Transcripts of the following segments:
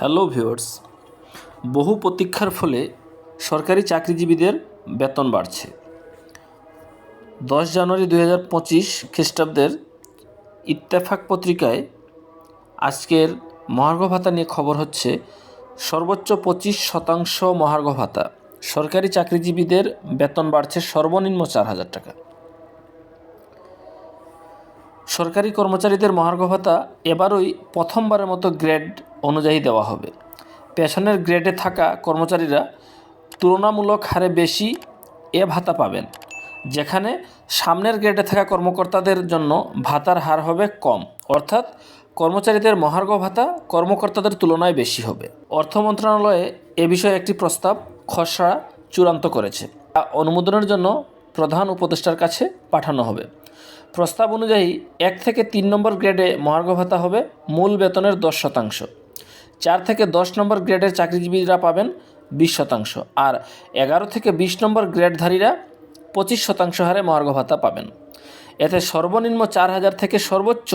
Hello viewers, বহু প্রতীক্ষার ফলে সরকারি চাকরিজীবীদের বেতন বাড়ছে। দশ জানুয়ারি দুই হাজার পঁচিশ খ্রিস্টাব্দের ইত্তেফাক পত্রিকায় আজকের মহার্ঘ ভাতা নিয়ে খবর হচ্ছে, সর্বোচ্চ পঁচিশ শতাংশ মহার্ঘ ভাতা। সরকারি চাকরিজীবীদের বেতন বাড়ছে সর্বনিম্ন চার হাজার টাকা। সরকারি কর্মচারীদের মহার্ঘ ভাতা এবারই প্রথমবারের মতো গ্রেড অনুযায়ী দেওয়া হবে। পেছনের গ্রেডে থাকা কর্মচারীরা তুলনামূলক হারে বেশি এ ভাতা পাবেন, যেখানে সামনের গ্রেডে থাকা কর্মকর্তাদের জন্য ভাতার হার হবে কম। অর্থাৎ কর্মচারীদের মহার্ঘ ভাতা কর্মকর্তাদের তুলনায় বেশি হবে। অর্থ মন্ত্রণালয়ে এ বিষয়ে একটি প্রস্তাব খসড়া চূড়ান্ত করেছে। তা অনুমোদনের জন্য প্রধান উপদেষ্টার কাছে পাঠানো হবে। প্রস্তাব অনুযায়ী এক থেকে তিন নম্বর গ্রেডে মহার্ঘ ভাতা হবে, মূল বেতনের দশ শতাংশ। চার থেকে দশ নম্বর গ্রেডের চাকরিজীবীরা পাবেন বিশ শতাংশ আর এগারো থেকে বিশ নম্বর গ্রেডধারীরা পঁচিশ শতাংশ হারে মহার্ঘ ভাতা পাবেন। এতে সর্বনিম্ন চার হাজার থেকে সর্বোচ্চ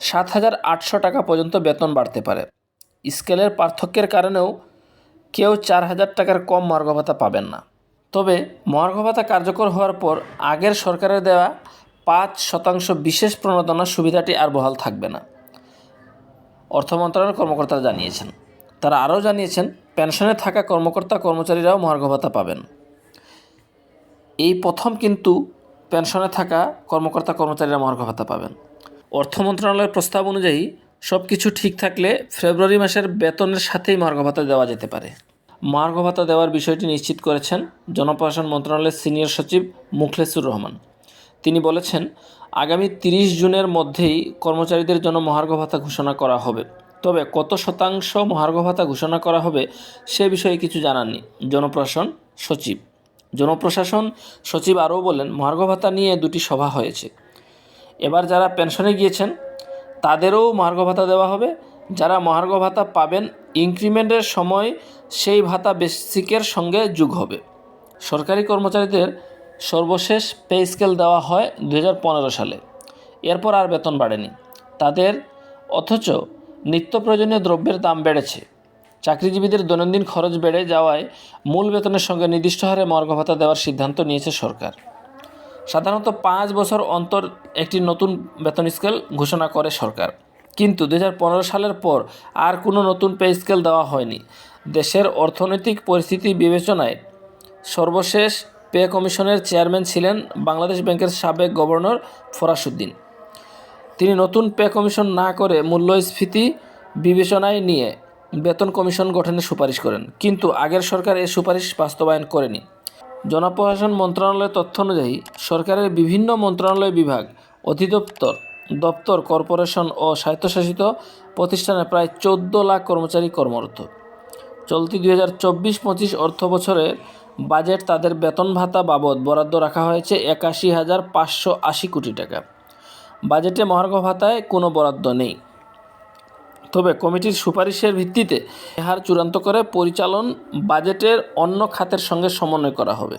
সাত হাজার আটশো টাকা পর্যন্ত বেতন বাড়তে পারে। স্কেলের পার্থক্যের কারণেও কেউ চার হাজার টাকার কম মহার্ঘ ভাতা পাবেন না। তবে মহার্ঘ ভাতা কার্যকর হওয়ার পর আগের সরকারের দেওয়া পাঁচ শতাংশ বিশেষ প্রণোদনা সুবিধাটি আর বহাল থাকবে না। অর্থ মন্ত্রণালয়ের কর্মকর্তারা জানিয়েছেন। তারা আরও জানিয়েছেন, পেনশনে থাকা কর্মকর্তা, কর্মচারীরাও মহার্ঘ ভাতা পাবেন। এই প্রথম কিন্তু পেনশনে থাকা কর্মকর্তা, কর্মচারীরা মহার্ঘ ভাতা পাবেন। অর্থ মন্ত্রণালয়ের প্রস্তাব অনুযায়ী সব কিছু ঠিক থাকলে ফেব্রুয়ারি মাসের বেতনের সাথেই মহার্ঘ ভাতা দেওয়া যেতে পারে। মহার্ঘ ভাতা দেওয়ার বিষয়টি নিশ্চিত করেছেন জনপ্রশাসন মন্ত্রণালয়ের সিনিয়র সচিব মুখলেসুর রহমান। তিনি বলেছেন, আগামী তিরিশ জুনের মধ্যেই কর্মচারীদের জন্য মহার্ঘ ভাতা ঘোষণা করা হবে। তবে কত শতাংশ মহার্ঘ ভাতা ঘোষণা করা হবে সে বিষয়ে কিছু জানাননি জনপ্রশাসন সচিব। জনপ্রশাসন সচিব আরও বলেন, মহার্ঘ ভাতা নিয়ে দুটি সভা হয়েছে। এবার যারা পেনশনে গিয়েছেন, তাদেরও মহার্ঘ ভাতা দেওয়া হবে। যারা মহার্ঘ ভাতা পাবেন, ইনক্রিমেন্টের সময় সেই ভাতা বেসিকের সঙ্গে যোগ হবে। সরকারি কর্মচারীদের সর্বশেষ পে স্কেল দেওয়া হয় দু হাজার পনেরো সালে। এরপর আর বেতন বাড়েনি। তাদের অথচ নিত্য প্রয়োজনীয় দ্রব্যের দাম বেড়েছে। চাকরিজীবীদের দৈনন্দিন খরচ বেড়ে যাওয়ায় মূল বেতনের সঙ্গে নির্দিষ্ট হারে মর্গ ভাতা দেওয়ার সিদ্ধান্ত নিয়েছে সরকার। সাধারণত পাঁচ বছর অন্তর একটি নতুন বেতন স্কেল ঘোষণা করে সরকার। কিন্তু দু হাজার পনেরো সালের পর আর কোনো নতুন পে স্কেল দেওয়া হয়নি। দেশের অর্থনৈতিক পরিস্থিতি বিবেচনায় সর্বশেষ পে কমিশনের চেয়ারম্যান ছিলেন বাংলাদেশ ব্যাংকের সাবেক গভর্নর ফরাসুদ্দিন। তিনি নতুন পে কমিশন না করে মূল্যস্ফীতি বিবেচনায় নিয়ে বেতন কমিশন গঠনের সুপারিশ করেন, কিন্তু আগের সরকার এই সুপারিশ বাস্তবায়ন করেনি। জনপ্রশাসন মন্ত্রণালয়ের তথ্য অনুযায়ী, সরকারের বিভিন্ন মন্ত্রণালয় বিভাগ, অধিদপ্তর, দপ্তর, কর্পোরেশন ও স্বায়ত্তশাসিত প্রতিষ্ঠানে প্রায় চোদ্দ লাখ কর্মচারী কর্মরত। চলতি দুই হাজার চব্বিশ পঁচিশ অর্থ বছরের বাজেট তাদের বেতন ভাতা বাবদ বরাদ্দ রাখা হয়েছে একাশি হাজার পাঁচশো আশি কোটি টাকা। বাজেটে মহার্ঘ ভাতায় কোনো বরাদ্দ নেই। তবে কমিটির সুপারিশের ভিত্তিতে এহার চূড়ান্ত করে পরিচালন বাজেটের অন্য খাতের সঙ্গে সমন্বয় করা হবে।